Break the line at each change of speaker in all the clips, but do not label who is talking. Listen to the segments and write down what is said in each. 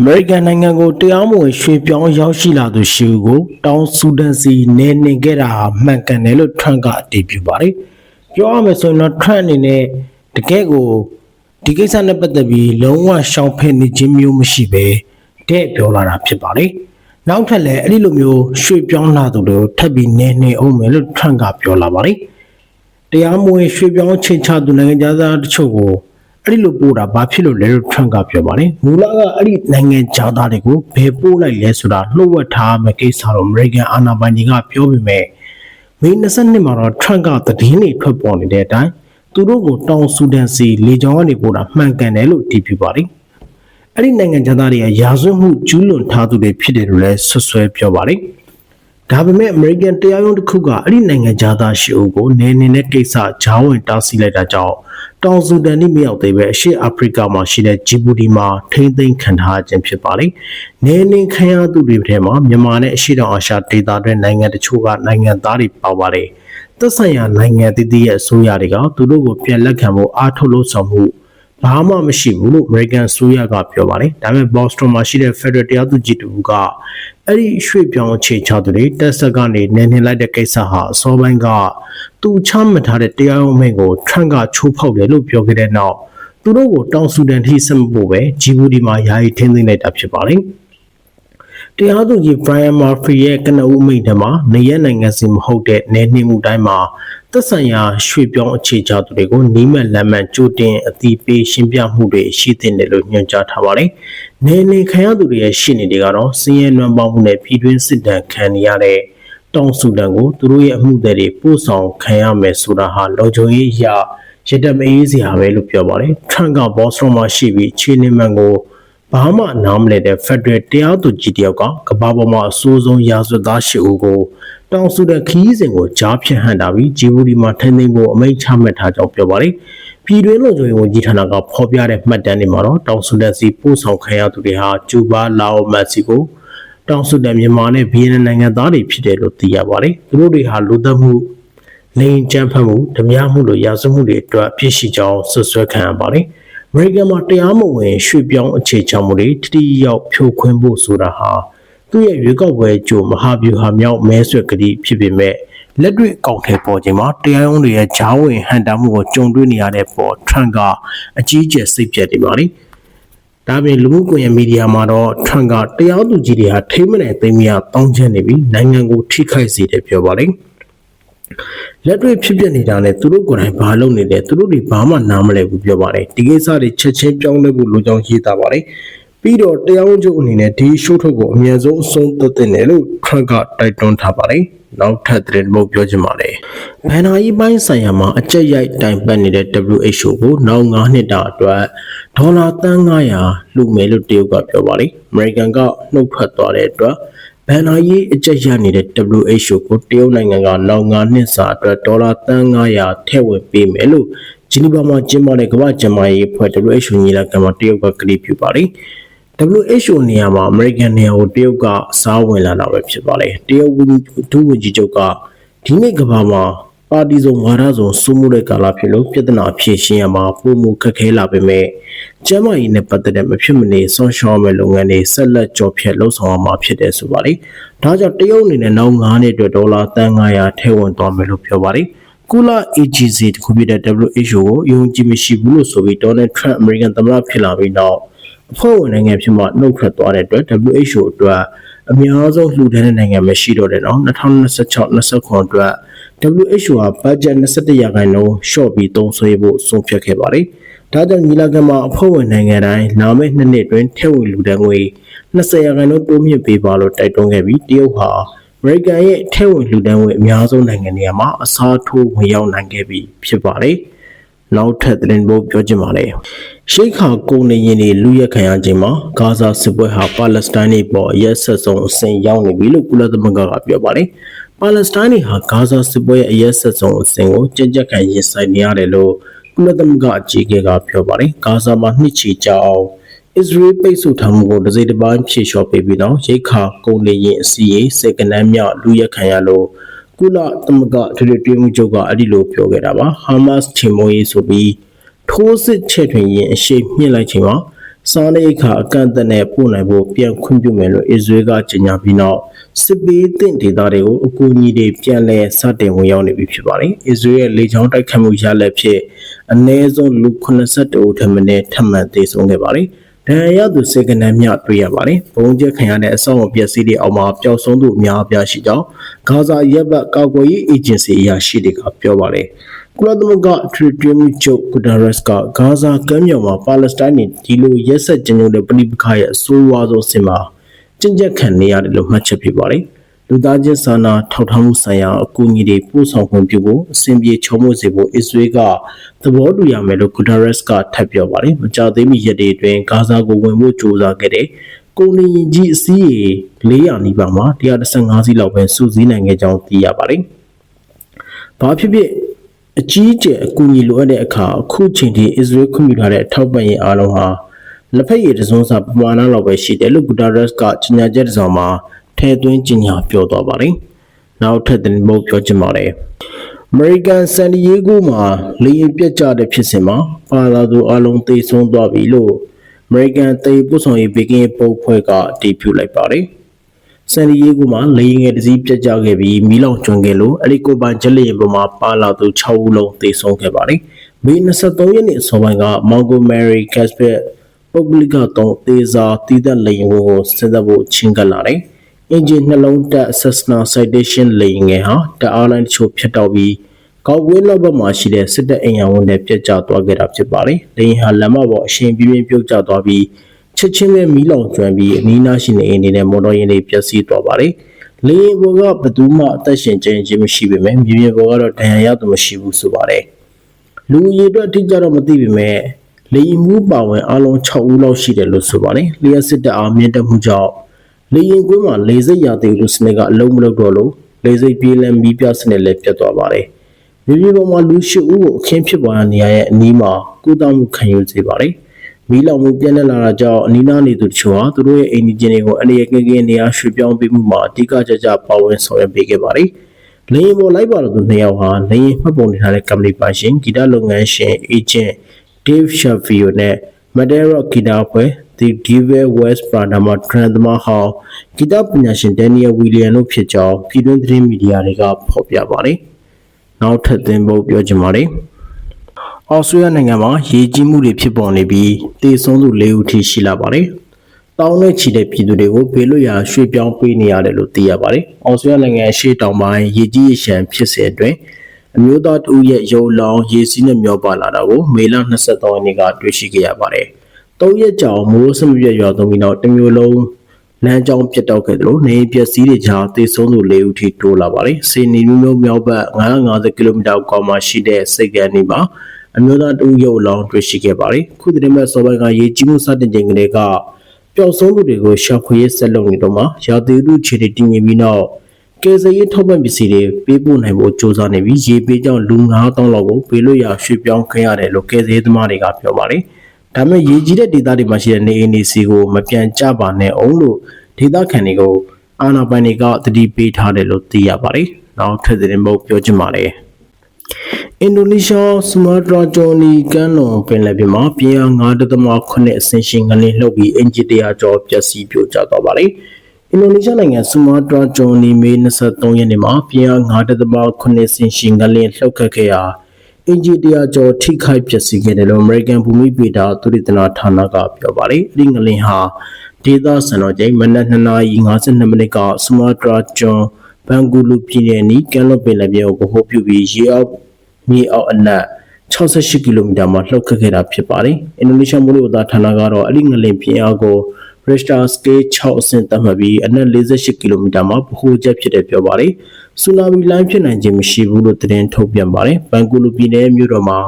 အမေရိကန်နိုင်ငံကိုတရားမဝင်ရွှေ့ပြောင်းရောက်ရှိလာသူရှိဦးကိုတောင်ဆူဒန်စီနေနေခဲ့တာဟာမှန်ကန်တယ်လို့ Trump ကအတည်ပြုပါတယ်။ပြောရမယ်ဆိုရင်တော့ Trump အနေနဲ့တကယ့်ကိုဒီကိစ္စနဲ့ပတ်သက်ပြီးလုံးဝရှောင်ဖယ်နေခြင်းမျိုးမရှိပဲတဲ့ပြောလာတာဖြစ်ပါတယ်။နောက်ထပ်လည်းအဲ့ဒီလိုမျိုးရွှေ့ပြောင်းလာသူတွေကိုထပ်ပြီးနေနေအောင်မယ်လို့ Trump ကပြောလာပါတယ်။တရားမဝင်ရွှေ့ပြောင်းချိန်ချသူနိုင်ငံသားတချို့ကို အဲ့ဒီလိုပို့တာဘာဖြစ်လို့လဲလို့ Trump ကပြောပါတယ်။မူလကအဲ့ဒီနိုင်ငံသားတွေကိုဘယ်ပို့လိုက်လဲဆိုတာနှုတ်ဝက်ထားမယ့်ကိစ္စတော့ American အာဏာပိုင်တွေကပြောပေမဲ့မေ22မှာတော့ Trump ကသတင်းတွေထွက်ပေါ်နေတဲ့အတိုင်းသူတို့ကိုတောင်ဆူဒန်စီလေကြောင်းကနေပို့တာမှန်ကန်တယ်လို့တည်ပြုပါတယ်။အဲ့ဒီနိုင်ငံသားတွေကရာဇဝတ်မှုကျူးလွန်ထားသူတွေဖြစ်တယ်လို့လည်းဆွဆွဲပြောပါတယ်။ ဒါပေမဲ့ American တရားရုံးတစ်ခုကအဲ့ဒီနိုင်ငံသားရှိအုပ်ကိုနေနေတဲ့ကိစ္စဂျားဝင်တားဆီးလိုက်တာကြောင့်တောင်ဆူဒန်นี่မရောက်သေးပဲအရှေ့အာဖရိကမှာရှိတဲ့ဂျီဘူတီမှာထိမ့်သိမ်းခံထားခြင်းဖြစ်ပါလေ။နေနေခံရသူတွေထဲမှာမြန်မာနဲ့အရှေ့တောင်အာရှဒေသတွင်းနိုင်ငံတချို့ကနိုင်ငံသားတွေပါပါလေ။သက်ဆိုင်ရာနိုင်ငံတည်တည်ရဲ့အစိုးရတွေကသူတို့ကိုပြန်လက်ခံဖို့အားထုတ်လို့ဆောင်မှု ဘာမှမရှိဘူးလို့ American ဆိုရကပြောပါတယ်။ဒါပေမဲ့ Boston မှာရှိတဲ့ Federal တရားသူကြီးတူကအဲ့ဒီရွှေ့ပြောင်းအခြေချသူတွေတက်ဆက်ကနေနေနေလိုက်တဲ့ကိစ္စဟာအစောပိုင်းကသူချမှတ်ထားတဲ့တရားရုံးမိန့်ကို Trump ကချိုးဖောက်တယ်လို့ပြောခဲ့တဲ့နောက်သူတို့ကိုတောင်ဆူဒန်ထိဆက်မဖို့ပဲဂျီဘူတီမှာယာယီထင်းသိမ်းလိုက်တာဖြစ်ပါတယ်။တရားသူကြီး Brian Murphy ရဲ့ကနဦးမိန့်ထဲမှာနေရနိုင်ငံစီမဟုတ်တဲ့နေနှင်းမှုတိုင်းမှာ သက်ဆိုင်ရာရွှေ့ပြောင်းအခြေချသူတွေကိုနီးမဲ့လမ်းမှန်ကြိုတင်အသိပေးရှင်းပြမှုတွေရှိသင့်တယ်လို့ညွှန်ကြားထားပါတယ်။နေနေခံရသူတွေရဲ့ရှင်းနေတွေကတော့စည်ရဲနွမ်းပေါင်းမှုနဲ့ပြည်တွင်းစစ်တမ်းခံနေရတဲ့တောင်ဆူဒန်ကိုသူတို့ရဲ့အမှုတွေပို့ဆောင်ခံရမယ်ဆိုတာဟာလုံခြုံရေးအရာရတမအေးစရာပဲလို့ပြောပါတယ်။ Trump က Boston မှာရှိပြီးခြေနေမှန်ကိုဘာမှနားမလည်တဲ့ Federal တရားသူကြီးတယောက်ကကမ္ဘာပေါ်မှာအဆိုးဆုံးရာဇဝတ်သားရှစ်ဦးကို တောင်ဆူဒန်ခီးစဉ်ကိုကြားဖြတ်ဟန်တာပြီးဂျီဘူတီမှာထိန်းသိမ်းဖို့အမိန့်ချမှတ်ထားကြောင်းပြောပါတယ်။ပြည်တွင်းလုံခြုံရေးဝန်ကြီးဌာနကဖော်ပြတဲ့မှတ်တမ်းတွေမှာတော့တောင်ဆူဒန်စီပို့ဆောင်ခံရသူတွေဟာကျူဘာ၊လာအို၊မက္ကဆီကိုတောင်ဆူဒန်မြန်မာနဲ့ဗီယက်နမ်နိုင်ငံသားတွေဖြစ်တယ်လို့သိရပါတယ်။သူတို့တွေဟာလူသက်မှုလိန်ကြမ်းဖက်မှုဓမြမှုလိုရာဇဝတ်မှုတွေအတွက်အပြစ်ရှိကြောင်းဆွဆွဲခံရပါတယ်။အမေရိကန်မှာတရားမဝင်ရွှေ့ပြောင်းအခြေချမှုတွေတတိရောက်ဖြိုခွင်းဖို့ဆိုတာဟာ သူ့ရဲ့ရွေးကောက်ပွဲကြိုမဟာဗျူဟာမြောက်မဲဆွယ်ကတိဖြစ်ပေမဲ့လက်တွေ့အကောင့်ထဲပေါ်ခြင်းမှာတရားရုံးတွေရဲ့ဂျားဝင်ဟန်တာမှုကိုကြုံတွေ့နေရတဲ့ပေါ် Trump ကအကြီးအကျယ်စိတ်ပြတ်နေပါလိမ့်ဒါပြင်လူမှုကွန်ရက်မီဒီယာမှာတော့ Trump ကတရားသူကြီးတွေဟာထိမ့်မနယ်သိမ်းမရတောင်းချနေပြီးနိုင်ငံကိုထိခိုက်စေတယ်ပြောပါလိမ့်လက်တွေ့ဖြစ်ပျက်နေတာနဲ့သူတို့ကိုယ်တိုင်ဘာလုပ်နေလဲသူတို့တွေဘာမှနားမလည်ဘူးပြောပါတယ်ဒီကိစ္စတွေချက်ချင်းပြောင်းလဲဖို့လိုကြောင်းရေးသားပါတယ် ပြီးတော့တရားဝန်ချုပ်အနေနဲ့ဒီရှိုးထုတ်ကိုအမြန်ဆုံးအဆုံးသတ်တဲ့တယ်လို့ Trump ကတိုက်တွန်းထားပါတယ်နောက်ထပ်သတင်းပုတ်ပြောချင်ပါတယ်ဘန်နာကြီးပိုင်းဆိုင်ရာမှာအကြက်ရိုက်တိုင်ပတ်နေတဲ့ WHO ကိုနောက်9နှစ်တာအတွက်ဒေါ်လာတန်း900လှူမယ်လို့တရုတ်ကပြောပါတယ်အမေရိကန်ကနှုတ်ထွက်သွားတဲ့အတွက်ဘန်နာရေးအကြက်ရနေတဲ့ WHO ကိုတရုတ်နိုင်ငံကနောက်9နှစ်စာအတွက်ဒေါ်လာတန်း900ထည့်ဝင်ပေးမယ်လို့ဂျီနီဗာမှာကျင်းပတဲ့ကမ္ဘာ့ကျန်းမာရေးအဖွဲ့ WHO ညီလာခံမှာတရုတ်ကကတိပြုပါတယ်။ WHO နေရာမှာအမေရိကန်နေရာကိုတရုတ်ကစားဝင်လာတာပဲဖြစ်ပါတယ်။တရုတ်ဝန်ကြီးဒုဝန်ကြီးချုပ်ကဒီနေ့ကမ္ဘာမှာပါတီစုံဝါဒစုံစိုးမှုတဲ့ကာလဖြစ်လို့ပြည်ထနာဖြည့်ရှင်းရမှာပုံမှုခက်ခဲလာပေမဲ့ကျန်းမာရေးနဲ့ပတ်သက်တဲ့မဖြစ်မနေဆွန်ရှောင်းမဲ့လုပ်ငန်းတွေဆက်လက်ကြော်ဖြတ်လှုပ်ဆောင်ရမှာဖြစ်တယ်ဆိုပါလေ။ဒါကြောင့်တရုတ်အနေနဲ့နောက်9နှစ်အတွက်ဒေါ်လာတန်900ထည့်ဝင်သွားမယ်လို့ပြောပါတယ်။ကုလ AGC တခုပြတဲ့ WHO ကိုယုံကြည်မရှိဘူးလို့ဆိုပြီး Donald Trump အမေရိကန်သမ္မတဖြစ်လာပြီးနောက် အဖွဲ့ဝင်နိုင်ငံဖြစ်မှနှုတ်ထွက်သွားတဲ့အတွက် WHO အတွက်အများဆုံးလှူဒန်းတဲ့နိုင်ငံမရှိတော့တဲ့နော်2026-29အတွက် WHO ဟာဘတ်ဂျက်21ရာခိုင်နှုန်းလျှော့ပြီးသုံးစွဲဖို့ဆုံးဖြတ်ခဲ့ပါတယ်။ဒါကြောင့်ညီလာခံမှာအဖွဲ့ဝင်နိုင်ငံတိုင်းလာမယ့်နှစ်နှစ်တွင်ထည့်ဝင်လူဒန်းငွေ20ရာခိုင်နှုန်းတိုးမြင့်ပေးပါလို့တိုက်တွန်းခဲ့ပြီးတရုတ်ဟာအမေရိကန်ရဲ့ထည့်ဝင်လူဒန်းငွေအများဆုံးနိုင်ငံတွေမှာအစားထိုးဝင်ရောက်နိုင်ခဲ့ပြီဖြစ်ပါတယ်။ နောက်ထပ်သတင်းပို့ပြောချင်ပါတယ်။ရှိခါကုန်နေရင်တွေလူရက်ခံရခြင်းမှာဂါဇာစစ်ပွဲဟာပါလက်စတိုင်းတွေပေါ်ရက်ဆက်ဆုံးအဆင့်ရောက်နေပြီလို့ကုလသမဂ္ဂကပြောပါတယ်။ပါလက်စတိုင်းတွေဟာဂါဇာစစ်ပွဲရဲ့အရက်ဆက်ဆုံးအဆင့်ကိုကြက်ကြက်ခံရင်ဆိုင်နေရတယ်လို့ကုလသမဂ္ဂအကြီးအကဲကပြောပါတယ်။ဂါဇာမှာနှစ်ချီကြာအောင်အစ္စရေးပိတ်ဆို့ထားမှုကိုတစ်စိတ်တစ်ပိုင်းဖြေလျှော့ပေးပြီးတော့ရိခါကုန်နေရင်အစီအစိတ်ကနန်းမြောက်လူရက်ခံရလို့ ကုလသမဂ္ဂထွေထွေတွင်းမှုချုပ်ကအဲ့ဒီလိုပြောခဲ့တာပါဟာမတ်ချေမိုးရေးဆိုပြီးထိုးစစ်ချဲ့ထွင်ရင်အရှိမြင့်လိုက်ချိန်မှာစားနပ်ရိက္ခာအကန့်အသတ်နဲ့ပို့နိုင်ဖို့ပြန်ခွင့်ပြုမယ်လို့အစ္စရေးကကြေညာပြီးနောက်စစ်ပေးတင့်ဒေသတွေကိုအကူအညီတွေပြန်လည်စတင်ဝင်ရောက်နေပြီဖြစ်ပါတယ်။အစ္စရေးရဲ့လေကြောင်းတိုက်ခတ်မှုရလဒ်ဖြစ်အနည်းဆုံးလူ82ဦးထပ်မံထပ်မံသေဆုံးခဲ့ပါတယ်။ ဒဏ်ရာရသူစေကနန်းမြတွေ့ရပါတယ်။ဘုံကျက်ခံရတဲ့အဆောက်အုံပျက်စီးတွေအောက်မှာပျောက်ဆုံးသူအများအပြားရှိကြောင်းဂါဇာရပ်ဘတ်ကာကွယ်ရေးအေဂျင်စီအရာရှိတွေကပြောပါတယ်။ကုလသမဂ္ဂထရီတီမီချုပ်ဂူဒါရက်စ်ကဂါဇာကမ်းမြောင်မှာပါလက်စတိုင်းတွေဒီလိုရက်ဆက်ကြံ့ကြုံတဲ့ပြည်ပခါရဲ့အဆိုးဝါးဆုံးဆင်မှာကျင့်ကြက်ခံနေရတယ်လို့မှတ်ချက်ဖြစ်ပါတယ်။ လူသားချင်းစာနာထောက်ထားမှုဆိုင်ရာအကူအညီတွေပို့ဆောင်ခွင့်ပြုဖို့အစဉ်ပြေချုံမှုစေဖို့အစ္စရေးကသဘောတူရမယ်လို့ဂူဒါရက်စ်ကထပ်ပြောပါတယ်။မကြာသေးမီရက်တွေအတွင်းဂါဇာကိုဝင်ဖို့ကြိုးစားခဲ့တဲ့ကိုနေရင်ကြီးအစည်းရေ400နီးပါးမှာ115စီးလောက်ပဲစုစည်းနိုင်ခဲ့ကြောင်းသိရပါတယ်။ဘာဖြစ်ဖြစ်အကြီးအကျယ်အကူအညီလိုအပ်တဲ့အခါအခုချိန်ထိအစ္စရေးခွင့်ပြုထားတဲ့အထောက်ပံ့ရေးအားလုံးဟာလက်ဖက်ရည်တစုံစာပမာဏလောက်ပဲရှိတယ်လို့ဂူတာရက်စ်ကကြေညာချက်တစ်စောင်မှာ ထည့်သွင်းကြေညာပြောသွားပါတယ်။နောက်ထပ်တင်ဖို့ပြောချင်ပါတယ်။ American San Diego မှာလေယာဉ်ပြတ်ကျတဲ့ဖြစ်စဉ်မှာပါလာသူအလုံးသေဆုံးသွားပြီလို့ American တေပို့ဆောင်ရေးဘေကင်းပုတ်ဖွဲ့ကအတည်ပြုလိုက်ပါတယ်။ဆန်ဒီယေဂိုမှာလေယာဉ်ငယ်တစ်စီးပြတ်ကျခဲ့ပြီးမီးလောင်ကျွမ်းခဲ့လို့အလီကိုပိုင်ဂျက်လေယာဉ်ပေါ်မှာပါလာသူ6ဦးလုံးသေဆုံးခဲ့ပါတယ်။မေ23ရက်နေ့အစောပိုင်းက Montgomery Casper ပုဂ္ဂလိကတုံးသေစာတည်တဲ့လေယာဉ်ကိုစစ်တပ်ဖို့ချင်းကပ်လာတယ်။ အင်ဂျင်နှလုံးတက် Cessna Citation လေယာဉ်ငယ်ဟာတအားလိုင်းတချို့ဖြတ်တောက်ပြီးကောက်ဝင်းလောက်ဘက်မှာရှိတဲ့စစ်တပ်အင်အားဝန်တွေပြတ်ကျသွားခဲ့တာဖြစ်ပါတယ်။လေယာဉ်ဟာလမ်းမပေါ်အရှင်ပြင်းပြင်းပြုတ်ကျသွားပြီးချက်ချင်းပဲမီးလောင်ကျွမ်းပြီးအနီးနားရှိနေအိမ်တွေနဲ့မော်တော်ယာဉ်တွေပျက်စီးသွားပါတယ်။လေယာဉ်ပေါ်ကဘသူမှအသက်ရှင်ကျန်ခြင်းမရှိပေမဲ့မြေပြင်ပေါ်ကတော့ဒဏ်ရာရသူမရှိဘူးဆိုပါတယ်။လူကြီးအတွက်အတိအကျတော့မသိပေမဲ့လေယာဉ်မှုပါဝင်အလုံး6ဦးလောက်ရှိတယ်လို့ဆိုပါတယ်။လျှက်စစ်တပ်အားမြင့်တက်မှုကြောင့် လေယာဉ်ကွင်းမှာလေစိတ်ရသေးလို့စနစ်ကအလုံးမလုံးတော့လို့လေစိတ်ပြေးလမ်းမီးပြစနစ်လည်းပြတ်သွားပါတယ်။မြေပြင်ပေါ်မှာလူရှိဦးကိုအခင်းဖြစ်ပွားနေရရဲ့အနီးမှာကုသမှုခံယူစေပါတယ်။မီးလောင်မှုပြန့်နှံ့လာတာကြောင့်အနီးနားနေသူတို့ဟာသူတို့ရဲ့အိမ်ကြီးတွေကိုအနေရကင်းကင်းနေရာရွှေ့ပြောင်းပေးမှုမှာအဓိကကြကြပါဝင်ဆောင်ရွက်ပေးခဲ့ပါတယ်။လေယာဉ်ပေါ်လိုက်ပါတော့သူနှစ်ယောက်ဟာလေယာဉ်မှတ်ပုံတင်ထားတဲ့ company ပိုင်ရှင်ဂီတလုပ်ငန်းရှင် agent Dave Shavio နဲ့ Madero ဂီတအဖွဲ့ The Giver West Prada မှာ trend သမားဟောင်းဂီတပညာရှင် Daniel William တို့ဖြစ်ကြောင်းပြည်တွင်းသတင်းမီဒီယာတွေကဖော်ပြပါတယ်။နောက်ထပ်သင်ဖို့ပြောချင်ပါတယ်။အော်စတြေးလျနိုင်ငံမှာရေကြီးမှုတွေဖြစ်ပေါ်နေပြီးတေဆုံးသူ၄ဦးထိရှိလာပါတယ်။တောင်းနဲ့ချီတဲ့ပြည်သူတွေကိုဘေးလွတ်ရာရွှေ့ပြောင်းပေးနေရတယ်လို့သိရပါတယ်။အော်စတြေးလျနိုင်ငံရှေ့တောင်ပိုင်းရေကြီးရေရှမ်းဖြစ်စဉ်အတွင်းအမျိုးသားတဦးရဲ့ရုပ်လောင်းရေစီးနဲ့မျောပါလာတာကိုမေလ23ရက်နေ့ကတွေ့ရှိခဲ့ရပါတယ်။ ၃ရက်ကြာမိုးစမပြတ်ရွာသွန်းပြီးနောက်တစ်မျိုးလုံးလမ်းကြောင်းပြတ်တောက်ခဲ့တယ်လို့နေပျက်စီးတွေကြားသေဆုံးသူ၄ဦးထိတိုးလာပါတယ်။စီနီမျိုးမျိုးမြောက်ဘက်950ကီလိုမီတာကွာမှာရှိတဲ့စိတ်ကန်းဒီမှာအမျိုးသားတဦးရုပ်လောင်းတွေ့ရှိခဲ့ပါတယ်။ခုတည်းမဲ့စောပိုင်းကရေကြီးမှုစတင်ချိန်ကလေးကပျောက်ဆုံးသူတွေကိုရှာဖွေရေးဆက်လုပ်နေတော့မှရာသီဥတုခြေတွေတည်ငြိမ်ပြီးနောက်ကယ်ဆယ်ရေးထောက်ပံ့ပစ္စည်းတွေပေးပို့နိုင်ဖို့စ조사နေပြီးရေပေးကြောင့်လူ9000လောက်ကိုပေးလို့ရရွှေ့ပြောင်းခဲ့ရတယ်လို့ကယ်ဆယ်ရေးသမားတွေကပြောပါတယ်။ ဒါပေမဲ့ရေကြီးတဲ့ဒေသတွေမှာရှိတဲ့နေအိမ်တွေစီကိုမပြန်ကြပါနဲ့အောင်လို့ဒေသခံတွေကိုအာဏာပိုင်တွေကတတိပေးထားတယ်လို့သိရပါတယ်။နောက်ထပ်သတင်းပုတ်ပြောချင်ပါတယ်။အင်ဒိုနီးရှားစမာတရာဂျော်နီကမ်းလွန်ပင်လယ်ပြင်မှာပြင်းအား9.8အဆင့်ရှိငလင်းလှုပ်ပြီးအင်ဂျီတရာကျော်ပျက်စီးပြိုကျသွားပါတယ်။အင်ဒိုနီးရှားနိုင်ငံစမာတရာဂျော်နီမေ23ရက်နေ့မှာပြင်းအား9.8အဆင့်ရှိငလင်းလှုပ်ခတ်ခဲ့ရာ အင်ဂျီတရာကျော်ထိခိုက်ပျက်စီးခဲ့တယ်လို့ American ဘူမိဗေဒသုတေသနဌာနကပြောပါတယ်။ဒီငလင်းဟာဒေသစံတော်ချိန်မနက်2:52မိနစ်ကစမာတရာကျွန်းဘန်ဂူလူပြည်နယ်နီကမ်းလွန်ပင်လယ်ပြင်ကိုဗဟိုပြုပြီးရေအောက်မြေအောက်အနက်68ကီလိုမီတာမှာလှုပ်ခတ်ခဲ့တာဖြစ်ပါတယ်။အင်ဒိုနီးရှားမိုးလေဝသဌာနကတော့အဲ့ဒီငလင်ပြင်းအားကို Richter scale 6အဆင့်သတ်မှတ်ပြီးအနက်48ကီလိုမီတာမှာဗဟိုချက်ဖြစ်တယ်ပြောပါတယ်။ဆူနာမီလိုင်းဖြစ်နိုင်ခြင်းမရှိဘူးလို့သတင်းထုတ်ပြန်ပါတယ်။ဘန်ကူလူပြည်နယ်မြို့တော်မှာ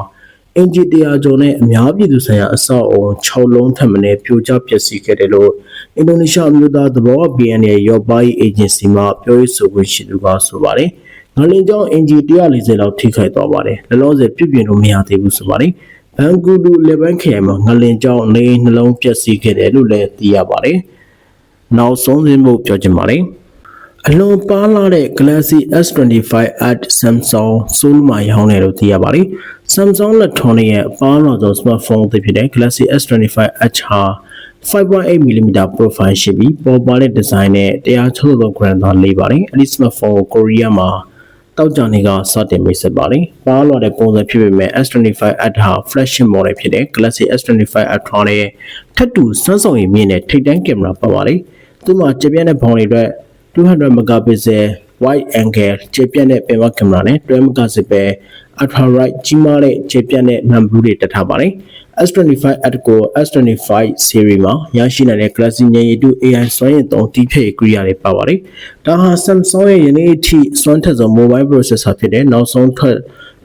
အင်ဂျီတရာကျော်နဲ့အများပြည်သူဆိုင်ရာအဆောက်အအုံ6လုံးထပ်မံပြိုကျပျက်စီးခဲ့တယ်လို့အင်ဒိုနီးရှားအမျိုးသားသဘော BNA ရောပိုင်းအေဂျင်စီမှပြောရေးဆိုခွင့်ရှိသူကဆိုပါတယ်။ငလင်ကြောင့်အင်ဂျီ140လောက်ထိခိုက်သွားပါတယ်။လောလောဆယ်ပြစ်ပြင်လို့မရသေးဘူးဆိုပါတယ်။ ဘန်ကူလူလေဘန်ခရိုင်မှာငလင်ကြောင့်နေနှလုံးပျက်စီးခဲ့တယ်လို့လည်းသိရပါတယ်။နောက်ဆုံးသင်းဖို့ပြောချင်ပါတယ်။အလွန်ပါလာတဲ့ Galaxy S25 at Samsung ဆိုးမှာရောင်းတယ်လို့သိရပါတယ်။ Samsung Electronics ရဲ့ပါလာသော smartphone တစ်ဖြစ်တဲ့ Galaxy S25 Edge ဟာ 5.8mm profile ရှိပြီးပေါ်ပါတဲ့ design နဲ့163 gram သားလေးပါတယ်အဲ့ဒီ smartphone ကိုကိုရီးယားမှာ တောက်ကြနေကစတင်မိတ်ဆက်ပါတယ်ပါလာတဲ့ပုံစံဖြစ်ပေမဲ့ S25 Ultra flagship model ဖြစ်တဲ့ Galaxy S25 Ultra နဲ့ထပ်တူ Samsung ရဲ့မြင့်တဲ့ထိပ်တန်းကင်မရာပါပါတယ်သူ့မှာကြပြန့်တဲ့ဘောင်တွေအတွက်200 megapixel wide angle ကြပြန့်တဲ့ပင်မကင်မရာနဲ့12 megapixel ultra wide ကြီးမားတဲ့ကြပြန့်တဲ့နံဘူးတွေတက်ထားပါတယ် S25 Atco S25 series မှာရရှိနိုင်တဲ့ Galaxy ဉာဏ်ရည်တု AI စွမ်းရည်သုံးတီးဖြည့်ကိရိယာတွေပါပါတယ်။ဒါဟာ Samsung ရဲ့ယနေ့အထိစွမ်းထက်ဆုံး mobile processor ဖြစ်တဲ့နောက်ဆုံးထွက်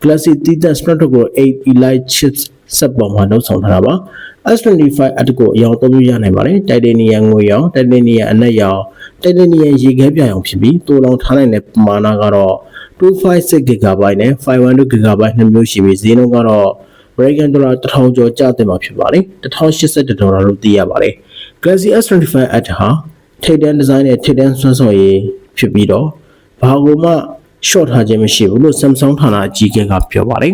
Galaxy တီးသက် Snapdragon 8 Elite chips စက်ပေါ်မှာလုပ်ဆောင်ထားတာပါ။ S25 Atco အရောင်သုံးမျိုးရနိုင်ပါတယ်။ Titanium ငွေရောင် Titanium အနက်ရောင် Titanium ရေခဲပြာရောင်ဖြစ်ပြီးတိုးလောင်ထားနိုင်တဲ့ပမာဏကတော့ 256GB နဲ့ 512GB နှစ်မျိုးရှိပြီးဈေးနှုန်းကတော့ American Dollar 1000ကျော်ကျတင်မှာဖြစ်ပါတယ်1081ဒေါ်လာလို့သိရပါတယ် Galaxy S25 Ultra ဟာထိပ်တန်းဒီဇိုင်းနဲ့ထိပ်တန်းဆွမ်းဆောင်ရည်ဖြစ်ပြီးတော့ဘာကိုမှ short ထားခြင်းမရှိဘူးလို့ Samsung ဌာနအကြီးအကဲကပြောပါတယ်